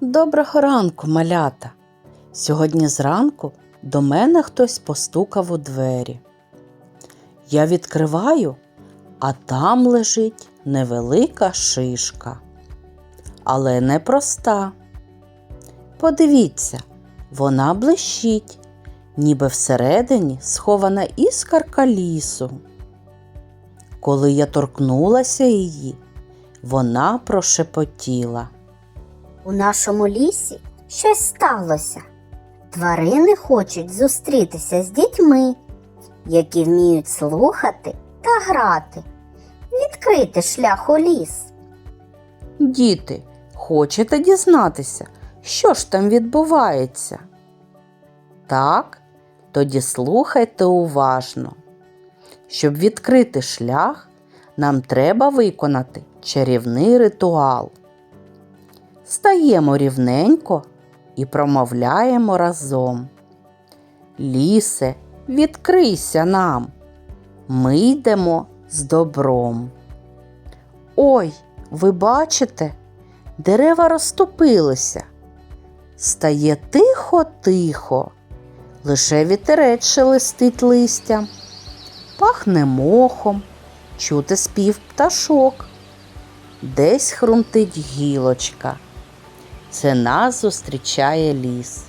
Доброго ранку, малята. Сьогодні зранку до мене хтось постукав у двері. Я відкриваю, а там лежить невелика шишка, але не проста. Подивіться, вона блищить, ніби всередині схована іскарка лісу. Коли я торкнулася її, вона прошепотіла. У нашому лісі щось сталося. Тварини хочуть зустрітися з дітьми, які вміють слухати та грати, відкрити шлях у ліс. Діти, хочете дізнатися, що ж там відбувається? Так, тоді слухайте уважно. Щоб відкрити шлях, нам треба виконати чарівний ритуал. Стаємо рівненько і промовляємо разом. Лісе, відкрийся нам. Ми йдемо з добром. Ой, ви бачите, дерева розступилися. Стає тихо-тихо, лише вітерець шелестить листям, пахне мохом, чути спів пташок. Десь хрумтить гілочка. Це нас зустрічає ліс.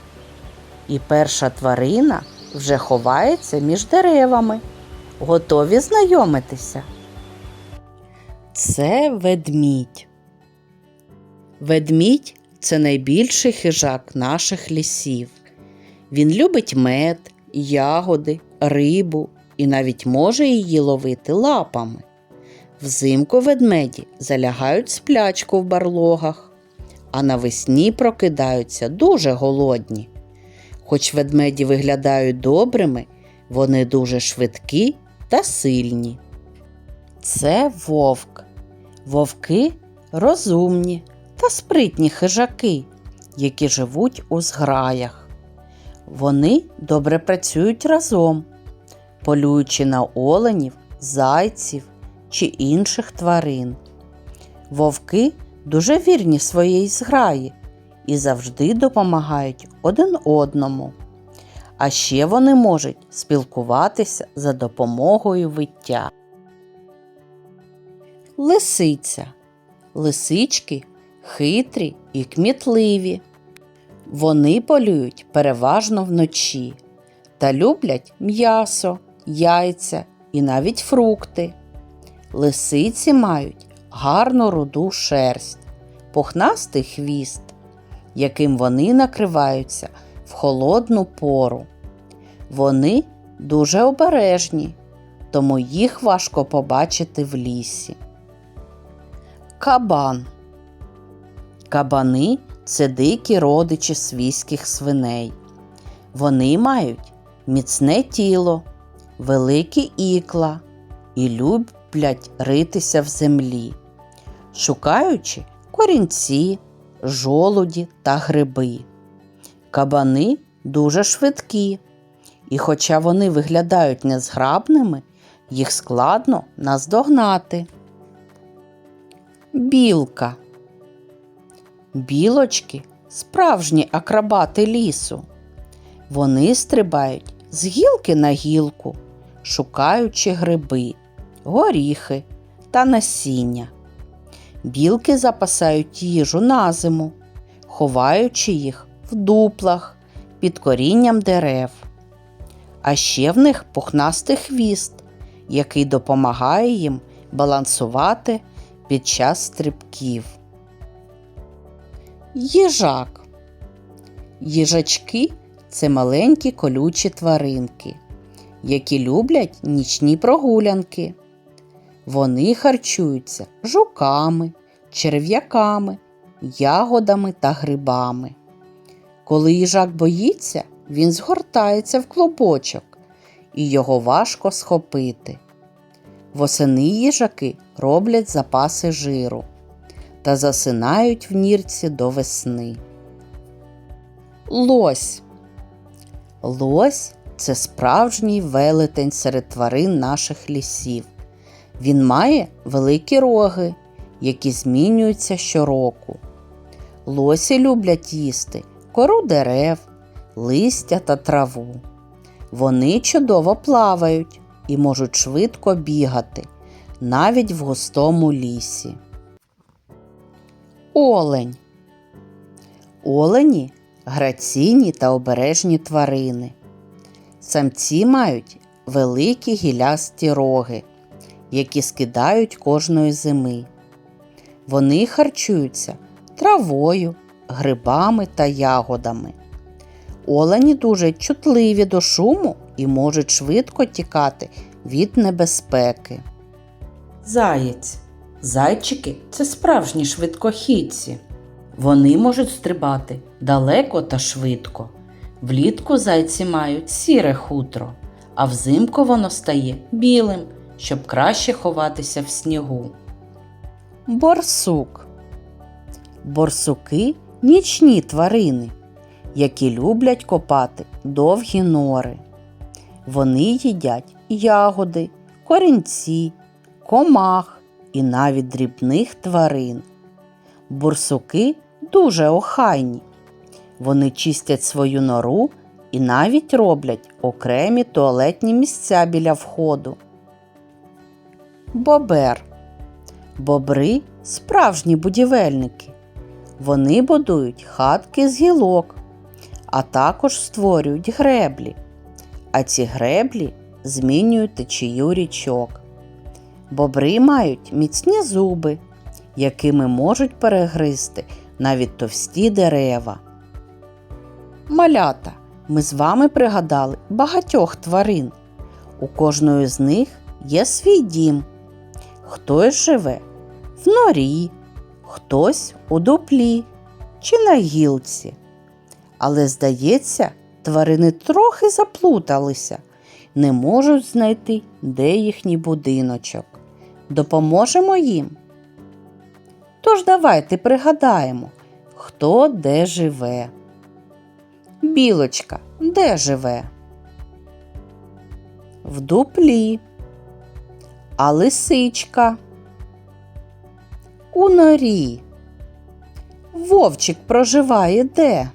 І перша тварина вже ховається між деревами. Готові знайомитися. Це ведмідь. Ведмідь це найбільший хижак наших лісів. Він любить мед, ягоди, рибу і навіть може її ловити лапами. Взимку ведмеді залягають сплячку в барлогах, а навесні прокидаються дуже голодні. Хоч ведмеді виглядають добрими, вони дуже швидкі та сильні. Це вовк. Вовки розумні та спритні хижаки, які живуть у зграях. Вони добре працюють разом, полюючи на оленів, зайців чи інших тварин. Вовки дуже вірні своїй зграї і завжди допомагають один одному. А ще вони можуть спілкуватися за допомогою виття. Лисиця. Лисички хитрі і кмітливі. Вони полюють переважно вночі та люблять м'ясо, яйця і навіть фрукти. Лисиці мають гарну руду шерсть, пухнастий хвіст, яким вони накриваються в холодну пору. Вони дуже обережні, тому їх важко побачити в лісі. Кабан. Кабани це дикі родичі свійських свиней. Вони мають міцне тіло, великі ікла і люблять ритися в землі, шукаючи корінці, жолуді та гриби. Кабани дуже швидкі, і хоча вони виглядають незграбними, їх складно наздогнати. Білка. Білочки справжні акробати лісу. Вони стрибають з гілки на гілку, шукаючи гриби, горіхи та насіння. Білки запасають їжу на зиму, ховаючи їх в дуплах під корінням дерев. А ще в них пухнастий хвіст, який допомагає їм балансувати під час стрибків. Їжак. Їжачки це маленькі колючі тваринки, які люблять нічні прогулянки. Вони харчуються жуками, черв'яками, ягодами та грибами. Коли їжак боїться, він згортається в клубочок, і його важко схопити. Восени їжаки роблять запаси жиру та засинають в нірці до весни. Лось. Лось це справжній велетень серед тварин наших лісів. Він має великі роги, які змінюються щороку. Лосі люблять їсти кору дерев, листя та траву. Вони чудово плавають і можуть швидко бігати, навіть в густому лісі. Олень. Олені граційні та обережні тварини. Самці мають великі гілясті роги, які скидають кожної зими. Вони харчуються травою, грибами та ягодами. Олені дуже чутливі до шуму і можуть швидко тікати від небезпеки. Заєць. Зайчики це справжні швидкохідці. Вони можуть стрибати далеко та швидко. Влітку зайці мають сіре хутро, а взимку воно стає білим, щоб краще ховатися в снігу. Борсук. Борсуки нічні тварини, які люблять копати довгі нори. Вони їдять ягоди, корінці, комах і навіть дрібних тварин. Борсуки дуже охайні. Вони чистять свою нору і навіть роблять окремі туалетні місця біля входу. Бобер. Бобри справжні будівельники. Вони будують хатки з гілок, а також створюють греблі. А ці греблі змінюють течію річок. Бобри мають міцні зуби, якими можуть перегризти навіть товсті дерева. Малята, ми з вами пригадали багатьох тварин. У кожної з них є свій дім. Хтось живе в норі, хтось у дуплі чи на гілці. Але, здається, тварини трохи заплуталися, не можуть знайти, де їхній будиночок. Допоможемо їм. Тож давайте пригадаємо, хто де живе. Білочка де живе? В дуплі. А лисичка. У норі. Вовчик проживає де?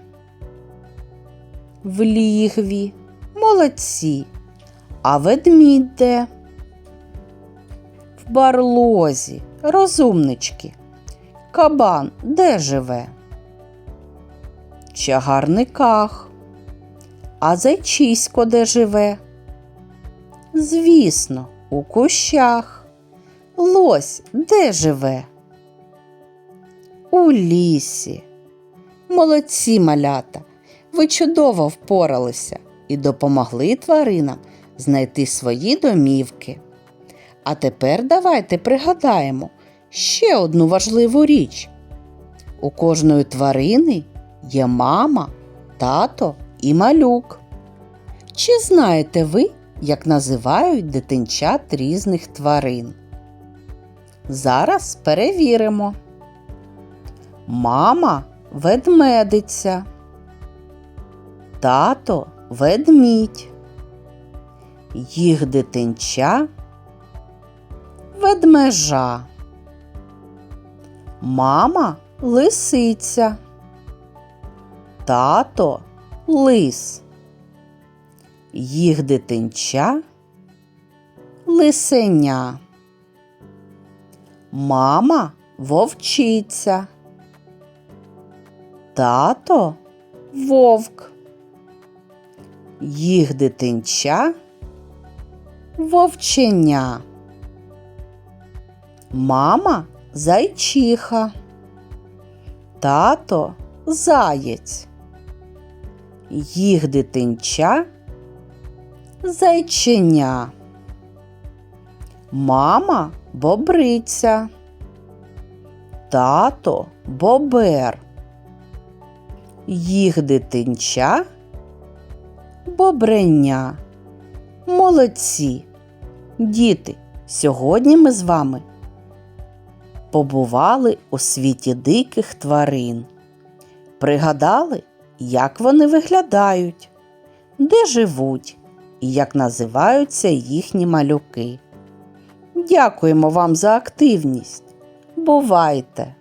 В лігві. Молодці. А ведмідь де? В барлозі. Розумнички. Кабан де живе? В чагарниках. А зайчисько де живе? Звісно, у кущах. Лось де живе? У лісі. Молодці малята. Ви чудово впоралися і допомогли тваринам знайти свої домівки. А тепер давайте пригадаємо ще одну важливу річ. У кожної тварини є мама, тато і малюк. Чи знаєте ви, як називають дитинчат різних тварин? Зараз перевіримо. Мама ведмедиця. Тато ведмідь. Їх дитинча ведмежа. Мама лисиця. Тато лис. Їх дитинча лисеня. Мама вовчиця. Тато вовк. Їх дитинча вовченя. Мама зайчиха. Тато заєць. Їх дитинча зайченя. Мама бобриця. Тато бобер. Їх дитинча бобреня. Молодці. Діти, сьогодні ми з вами побували у світі диких тварин. Пригадали, як вони виглядають, де живуть і як називаються їхні малюки. Дякуємо вам за активність. Бувайте!